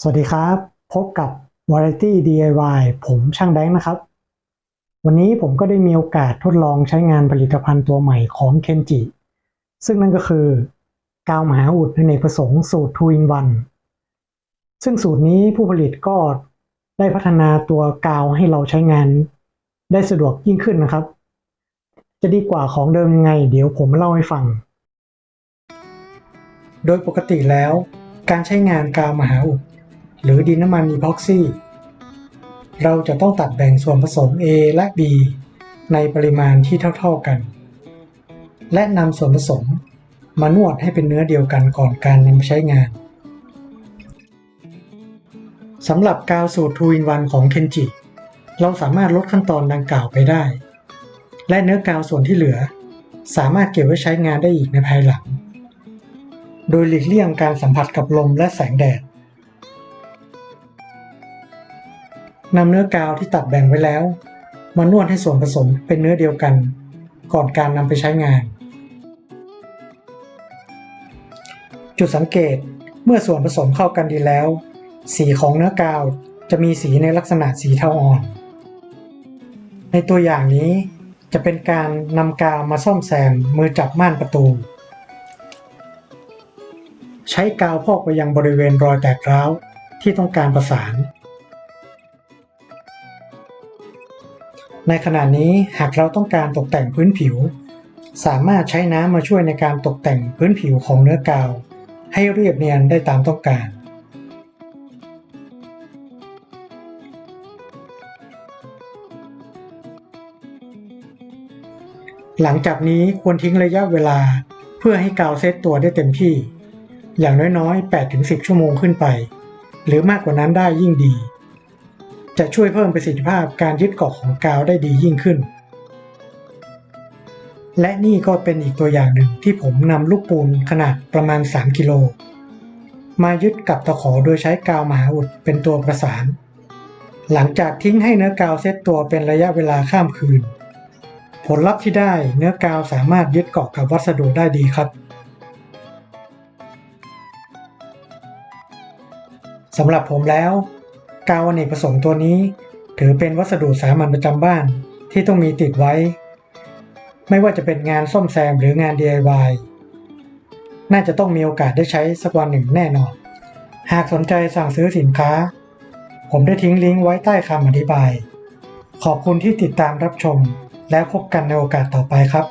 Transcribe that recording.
สวัสดีครับ พบกับ Variety DIY ผมช่างแบงค์นะครับ วันนี้ผมก็ได้มีโอกาสทดลองใช้งานผลิตภัณฑ์ตัวใหม่ของ Kenji ซึ่งนั่นก็คือกาวมหาอุดอเนกประสงค์สูตร 2 in 1 ซึ่งสูตรนี้ผู้ผลิตก็ได้พัฒนาตัวกาวให้เราใช้งานได้สะดวกยิ่งขึ้นนะครับ จะดีกว่าของเดิมยังไง เดี๋ยวผมมาเล่าให้ฟัง โดยปกติแล้ว การใช้งานกาวมหาอุด หรือดินน้ำมันอีพ็อกซี่ เราจะต้องตัดแบ่งส่วนผสม A และ B ในปริมาณที่เท่าๆกัน และนำส่วนผสมมานวดให้เป็นเนื้อเดียวกันก่อนการนำมาใช้งานสำหรับกาวสูตร2 in 1ของ Kenji เราสามารถลดขั้นตอนดังกล่าวไปได้ และเนื้อกาวส่วนที่เหลือ สามารถเก็บไว้ใช้งานได้อีกในภายหลัง โดยหลีกเลี่ยงการสัมผัสกับลมและแสงแดด นำเนื้อกาวที่ตัดแบ่งไว้แล้ว มานวดให้ส่วนผสมเป็นเนื้อเดียวกัน ก่อนการนำไปใช้งาน จุดสังเกตเมื่อส่วนผสมเข้ากันดีแล้ว สีของเนื้อกาวจะมีสีในลักษณะสีเทาอ่อน ในตัวอย่างนี้จะเป็นการนำกาวมาซ่อมแซมมือจับม่านประตู ใช้กาวพอกไปยังบริเวณรอยแตกร้าวที่ต้องการประสาน ในขณะนี้หากเราต้องการตกแต่งพื้นผิว สามารถใช้น้ำมาช่วยในการตกแต่งพื้นผิวของเนื้อกาว ให้เรียบเนียนได้ตามต้องการหลังจากนี้ควรทิ้งระยะเวลาเพื่อให้กาวเซตตัวได้เต็มที่ อย่างน้อยๆ 8-10 ชั่วโมงขึ้นไป หรือมากกว่านั้นได้ยิ่งดี จะช่วยเพิ่มประสิทธิภาพการยึดเกาะของกาวได้ดียิ่งขึ้น และนี่ก็เป็นอีกตัวอย่างหนึ่งที่ผมนำลูกปูนขนาดประมาณ 3 กิโล มายึดกับตะขอโดยใช้กาวมหาอุดเป็นตัวประสาน หลังจากทิ้งให้เนื้อกาวเซตตัวเป็นระยะเวลาข้ามคืน ผลลัพธ์ที่ได้เนื้อกาวสามารถยึดเกาะกับวัสดุได้ดีครับสำหรับผมแล้ว กาวอเนกประสงค์ตัวนี้ ถือเป็นวัสดุสามัญประจำบ้านที่ต้องมีติดไว้ ไม่ว่าจะเป็นงานซ่อมแซมหรืองาน DIY น่าจะต้องมีโอกาสได้ใช้สักวันหนึ่งแน่นอน หากสนใจสั่งซื้อสินค้า ผมได้ทิ้งลิงก์ไว้ใต้คำอธิบาย ขอบคุณที่ติดตามรับชม และพบกันในโอกาสต่อไปครับ